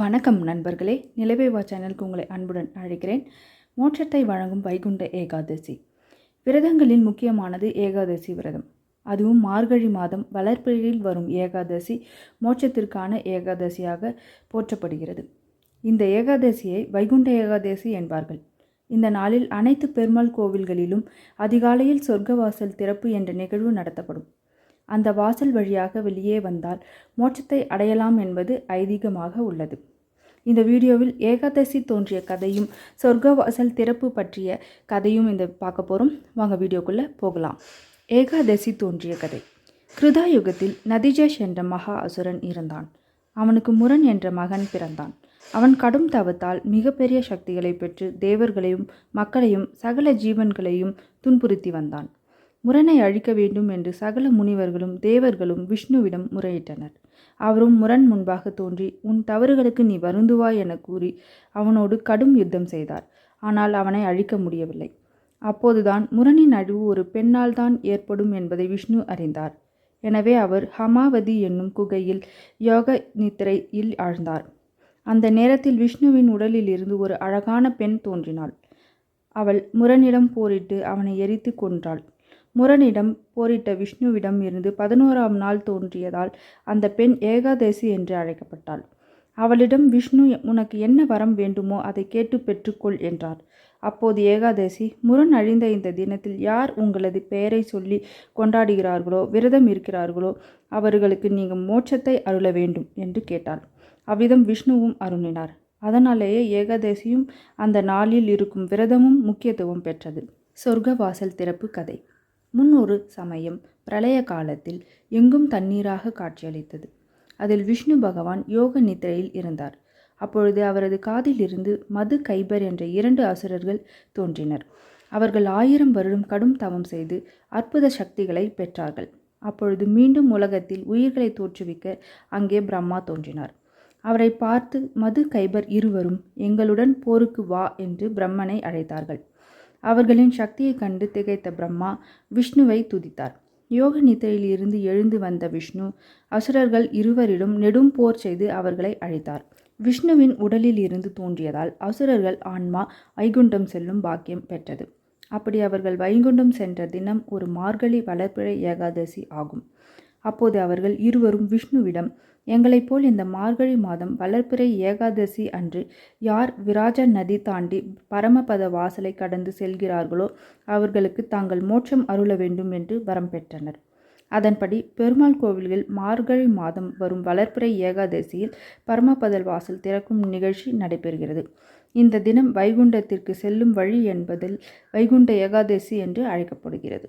வணக்கம் நண்பர்களே. நிலவேவா சேனலுக்கு உங்களை அன்புடன் அழைக்கிறேன். மோட்சத்தை வழங்கும் வைகுண்ட ஏகாதசி. விரதங்களில் முக்கியமானது ஏகாதசி விரதம். அதுவும் மார்கழி மாதம் வளர்ப்பிழில் வரும் ஏகாதசி மோட்சத்திற்கான ஏகாதசியாக போற்றப்படுகிறது. இந்த ஏகாதசியை வைகுண்ட ஏகாதசி என்பார்கள். இந்த நாளில் அனைத்து பெருமாள் கோவில்களிலும் அதிகாலையில் சொர்க்கவாசல் திறப்பு என்ற நிகழ்வு நடத்தப்படும். அந்த வாசல் வழியாக வெளியே வந்தால் மோட்சத்தை அடையலாம் என்பது ஐதீகமாக உள்ளது. இந்த வீடியோவில் ஏகாதசி தோன்றிய கதையும் சொர்க்கவாசல் திறப்பு பற்றிய கதையும் இந்த பார்க்க போகிறோம் வாங்க வீடியோக்குள்ளே போகலாம். ஏகாதசி தோன்றிய கதை. கிருதா யுகத்தில் நதிஜேஷ் என்ற மகா அசுரன் இருந்தான் அவனுக்கு முரண் என்ற மகன் பிறந்தான். அவன் கடும் தவத்தால் மிகப்பெரிய சக்திகளை பெற்று தேவர்களையும் மக்களையும் சகல ஜீவன்களையும் துன்புறுத்தி வந்தான். முரனை அழிக்க வேண்டும் என்று சகல முனிவர்களும் தேவர்களும் விஷ்ணுவிடம் முறையிட்டனர். அவரும் முரண் முன்பாக தோன்றி உன் தவறுகளுக்கு நீ வருந்துவாய் என கூறி அவனோடு கடும் யுத்தம் செய்தார். ஆனால் அவனை அழிக்க முடியவில்லை. அப்போதுதான் முரணின் அழிவு ஒரு பெண்ணால் தான் ஏற்படும் என்பதை விஷ்ணு அறிந்தார். எனவே அவர் ஹமாவதி என்னும் குகையில் யோக நித்திரையில் ஆழ்ந்தார். அந்த நேரத்தில் விஷ்ணுவின் உடலில் இருந்து ஒரு அழகான பெண் தோன்றினாள். அவள் முரனிடம் போரிட்டு அவனை எரித்து கொன்றாள். முரனிடம் போரிட்ட விஷ்ணுவிடம் இருந்து பதினோராம் நாள் தோன்றியதால் அந்த பெண் ஏகாதசி என்று அழைக்கப்பட்டாள். அவளிடம் விஷ்ணு உனக்கு என்ன வரம் வேண்டுமோ அதை கேட்டு பெற்றுக்கொள் என்றார். அப்போது ஏகாதசி முரண் அழிந்த இந்த தினத்தில் யார் உங்களது பெயரை சொல்லி கொண்டாடுகிறார்களோ விரதம் இருக்கிறார்களோ அவர்களுக்கு நீங்கள் மோட்சத்தை அருள வேண்டும் என்று கேட்டாள். அவ்விதம் விஷ்ணுவும் அருளினார். அதனாலேயே ஏகாதசியும் அந்த நாளில் இருக்கும் விரதமும் முக்கியத்துவம் பெற்றது. சொர்க்க வாசல் திறப்பு கதை. முன்னொரு சமயம் பிரளய காலத்தில் எங்கும் தண்ணீராக காட்சியளித்தது. அதில் விஷ்ணு பகவான் யோக நித்திரையில் இருந்தார். அப்பொழுது அவரது காதிலிருந்து மது கைபர் என்ற இரண்டு அசுரர்கள் தோன்றினர். அவர்கள் ஆயிரம் வருடம் கடும் தவம் செய்து அற்புத சக்திகளை பெற்றார்கள். அப்பொழுது மீண்டும் உலகத்தில் உயிர்களை தோற்றுவிக்க அங்கே பிரம்மா தோன்றினார். அவரை பார்த்து மது கைபர் இருவரும் எங்களுடன் போருக்கு வா என்று பிரம்மனை அழைத்தார்கள். அவர்களின் சக்தியைக் கண்டு திகைத்த பிரம்மா விஷ்ணுவை துதித்தார். யோக நித்திரையில் இருந்து எழுந்து வந்த விஷ்ணு அசுரர்கள் இருவரிடம் நெடும் போர் செய்து அவர்களை அழைத்தார். விஷ்ணுவின் உடலில் இருந்து தோன்றியதால் அசுரர்கள் ஆன்மா வைகுண்டம் செல்லும் பாக்கியம் பெற்றது. அப்படி அவர்கள் வைகுண்டம் சென்ற தினம் ஒரு மார்கழி வளர்ப்பிழை ஏகாதசி ஆகும். அப்போது அவர்கள் இருவரும் விஷ்ணுவிடம் எங்களைப் போல் இந்த மார்கழி மாதம் வளர்ப்பிறை ஏகாதசி அன்று யார் விராஜ நதி தாண்டி பரமபத வாசலை கடந்து செல்கிறார்களோ அவர்களுக்கு தாங்கள் மோட்சம் அருள வேண்டும் என்று வரம் பெற்றனர். அதன்படி பெருமாள் கோவில்கள் மார்கழி மாதம் வரும் வளர்ப்பிறை ஏகாதசியில் பரமபதல் வாசல் திறக்கும் நிகழ்ச்சி நடைபெறுகிறது. இந்த தினம் வைகுண்டத்திற்கு செல்லும் வழி என்பதில் வைகுண்ட ஏகாதசி என்று அழைக்கப்படுகிறது.